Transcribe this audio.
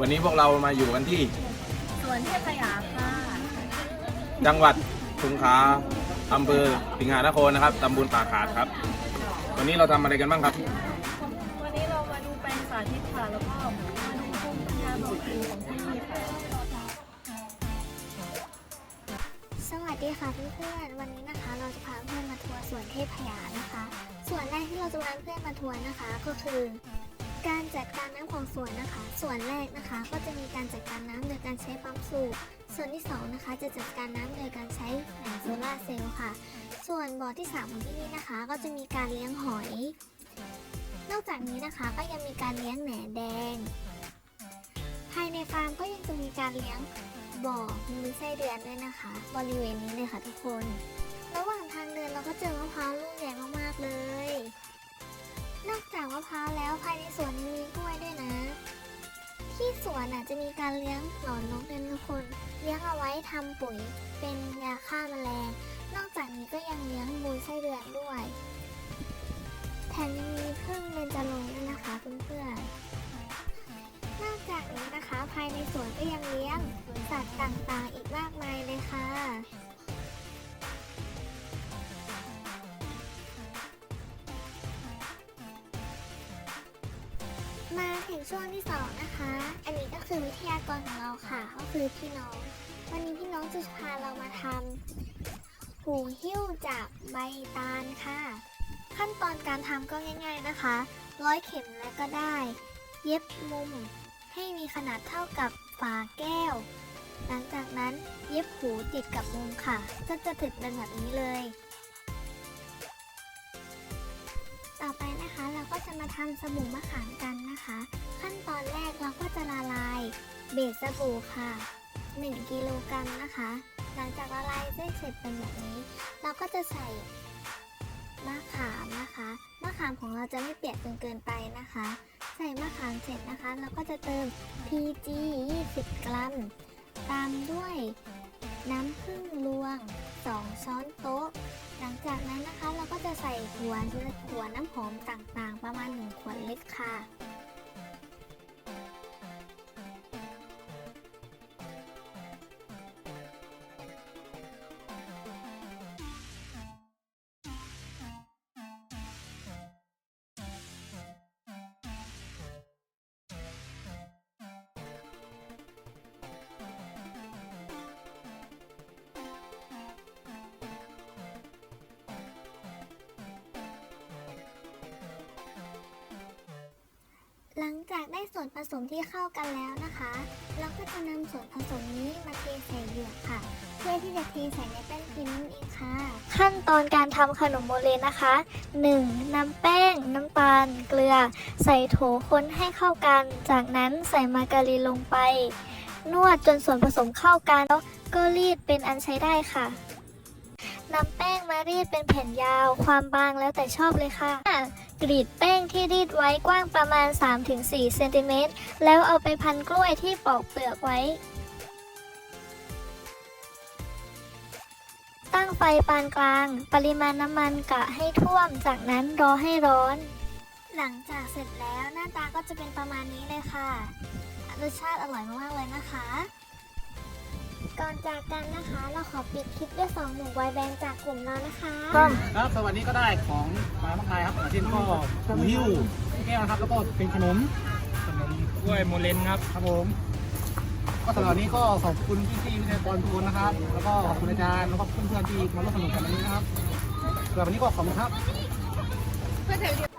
วันนี้พวกเรามาอยู่กันที่ สวนเทพยาค่ะจังหวัดสงขลาอำเภอสิงหานครนะครับตำบลป่าขาดครับ วันนี้เราทำอะไรกันบ้างครับ วันนี้เรามาดูแปลงสาธิตค่ะแล้วก็มาดูภูมิปัญญาบอกครูของที่นี่ค่ะสวัสดีค่ะเพื่อนๆวันนี้นะคะ เราจะพาเพื่อนมาทัวร์สวนเทพยานะคะ ส่วนแรกที่เราจะพาเพื่อนมาทัวร์นะคะ ก็คือ การจัดการน้ำของสวนนะคะ ส่วนแรกนะคะ ก็จะมีการจัดการน้ำโดยการใช้ปั๊มสูบ ส่วนที่สองนะคะจะจัดการน้ำโดยการใช้แผงโซลาร์เซลล์ค่ะ ส่วนบ่อที่สามของที่นี่นะคะ ก็จะมีการเลี้ยงหอย นอกจากนี้นะคะก็ยังมีการเลี้ยงแหนแดง ภายในฟาร์มก็ยังจะมีการเลี้ยงบ่อมีไส้เดือนด้วยนะคะ บริเวณนี้เลยค่ะทุกคน ระหว่างทางเดินเราก็เจอมะพร้าวลูกใหญ่มากๆเลย จากมะพร้าวแล้วภายในสวนยังมีกล้วยด้วยนะ ที่สวนอะจะมีการเลี้ยงหนอนนกด้วยนะทุกคน เลี้ยงเอาไว้ทำปุ๋ยเป็นยาฆ่าแมลง นอกจากนี้ก็ยังเลี้ยงมูลไส้เดือนด้วย แถมยังมีพึ่งเบญจรงค์ด้วยนะคะเพื่อนๆนอกจากนี้นะคะภายในสวนก็ยังเลี้ยงสัตว์ต่างๆ อีกมากมายเลยค่ะ ช่วงที่สองนะคะ อันนี้ก็คือวิทยากรของเราค่ะ ก็คือพี่น้อง วันนี้พี่น้องจะพาเรามาทำหูหิ้วจากใบตาลค่ะ ขั้นตอนการทำก็ง่าย ๆนะคะ ร้อยเข็มแล้วก็ได้ เย็บมุม ให้มีขนาดเท่ากับฝาแก้ว หลังจากนั้นเย็บหูติดกับมุมค่ะ ก็จะติดเป็นแบบนี้เลย จะมาทำสบู่มะขามกันนะคะ ขั้นตอนแรกเราก็จะละลายเบสสบู่ค่ะ 1กิโลกรัมนะคะ หลังจากละลายเส้เสร็จเป็นแบบนี้ เราก็จะใส่มะขามนะคะ มะขามของเราจะไม่เปียกจนเกินไปนะคะ ใส่มะขามเสร็จนะคะ เราก็จะเติม PG 20 กรัม ตามด้วยน้ำผึ้งรวง 2 ช้อนโต๊ะ หลังจากนั้นนะคะเราก็จะใส่หัวหัวน้ำหอมต่างๆ ประมาณ 1 ขวดเล็กค่ะ จากได้ส่วนผสมที่เข้ากันแล้วนะคะ เราก็จะนำส่วนผสมนี้มาเทใส่เหยือกค่ะ เพื่อที่จะเทใส่ในแป้งพิมพ์นั่นเองค่ะ ขั้นตอนการทำขนมโมเลนะคะ 1. นำแป้ง น้ำตาล เกลือ ใส่โถคนให้เข้ากัน จากนั้นใส่มาการีนลงไป นวดจนส่วนผสมเข้ากันแล้วก็รีดเป็นอันใช้ได้ค่ะ นำแป้งมารีดเป็นแผ่นยาว ความบางแล้วแต่ชอบเลยค่ะ กรีดแป้งที่รีดไว้กว้างประมาณ 3-4 เซนติเมตร แล้วเอาไปพันกล้วยที่ปอกเปลือกไว้ ตั้งไฟปานกลาง ปริมาณน้ำมันกะให้ท่วม จากนั้นรอให้ร้อน หลังจากเสร็จแล้วหน้าตาก็จะเป็นประมาณนี้เลยค่ะ รสชาติอร่อยมากๆเลยนะคะ ก่อนจากกันนะคะ เราขอปิดคลิปด้วยสองหนุ่มไวแบงค์จากกลุ่มเรานะคะครับสวัสดีก็ได้ของมามากมายครับอย่างเช่นก็หูหิ้วแก้วนะครับแล้วก็เป็นขนมขนมกล้วยโมเลนครับครับผมก็สำหรับวันนี้ก็ขอบคุณพี่พี่ๆวิทยากรทุกคนนะครับ แล้วก็ขอบคุณอาจารย์แล้วก็เพื่อนๆที่มาร่วมสนุกกันวันนี้นะครับสำหรับวันนี้ก็ขอบคุณครับ